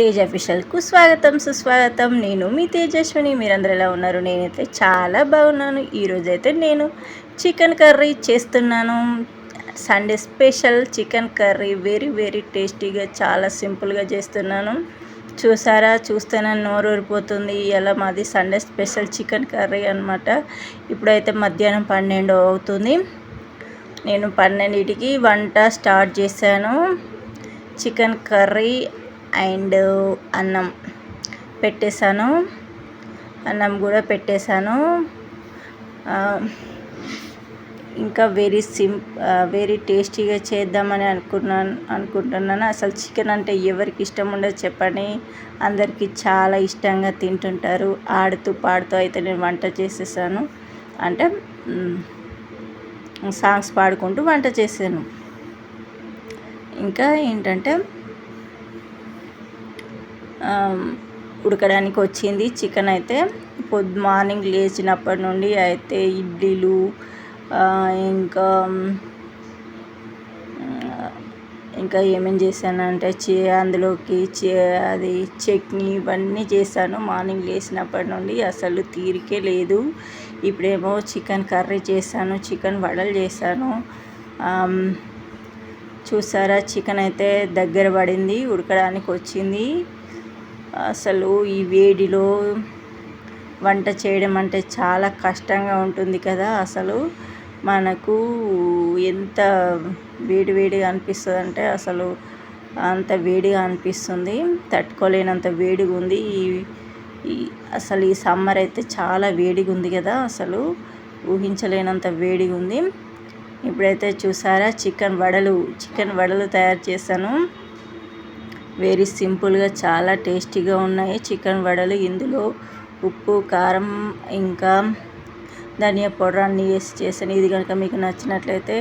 తేజ అఫీషియల్కు స్వాగతం సుస్వాగతం. నేను మీ తేజస్విని మీరందరూ ఎలా ఉన్నారు? నేనైతే చాలా బాగున్నాను. ఈరోజైతే నేను చికెన్ కర్రీ చేస్తున్నాను. Sunday special chicken curry very very టేస్టీగా చాలా సింపుల్గా చేస్తున్నాను. చూసారా? చూస్తేనే నోరు ఊరిపోతుంది ఇలా మాది సండే స్పెషల్ చికెన్ కర్రీ అనమాట ఇప్పుడైతే మధ్యాహ్నం పన్నెండు అవుతుంది. నేను పన్నెండింటికి వంట స్టార్ట్ చేశాను. చికెన్ కర్రీ అండ్ అన్నం పెట్టేశాను. అన్నం కూడా పెట్టేశాను. ఇంకా వెరీ సిం వెరీ టేస్టీగా చేద్దామని అనుకున్నాను అనుకుంటున్నాను. అసలు చికెన్ అంటే ఎవరికి ఇష్టం ఉండదు చెప్పండి. అందరికీ చాలా ఇష్టంగా తింటుంటారు. ఆడుతూ పాడుతూ అయితే నేను వంట చేసేసాను. అంటే సాంగ్స్ పాడుకుంటూ వంట చేశాను. ఇంకా ఏంటంటే ఉడకడానికి వచ్చింది. చికెన్ అయితే పొద్దు మార్నింగ్ లేచినప్పటి నుండి అయితే ఇడ్లీలు ఇంకా ఇంకా ఏమేం చేశానంటే చే అందులోకి చే అది చట్నీ ఇవన్నీ చేశాను. మార్నింగ్ లేచినప్పటి నుండి అసలు తీరికే లేదు. ఇప్పుడేమో చికెన్ కర్రీ చేశాను చికెన్ వడలు చేశాను. చూసారా చికెన్ అయితే దగ్గర పడింది ఉడకడానికి వచ్చింది. అసలు ఈ వేడిలో వంట చేయడం అంటే చాలా కష్టంగా ఉంటుంది కదా అసలు. మనకు ఎంత వేడి వేడిగా అనిపిస్తుంది అంటే అసలు అంత వేడిగా అనిపిస్తుంది. తట్టుకోలేనంత వేడిగా ఉంది. ఈ ఈ అసలు ఈ సమ్మర్ అయితే చాలా వేడిగా ఉంది కదా అసలు. ఊహించలేనంత వేడిగా ఉంది. ఇప్పుడైతే చూసారా? చికెన్ వడలు చికెన్ వడలు తయారు చేశాను. వెరీ సింపుల్గా చాలా టేస్టీగా ఉన్నాయి. చికెన్ వడలు ఇందులో ఉప్పు కారం ఇంకా ధనియా పౌడర్ అన్నీ వేసి చేశాను. ఇది కనుక మీకు నచ్చినట్లయితే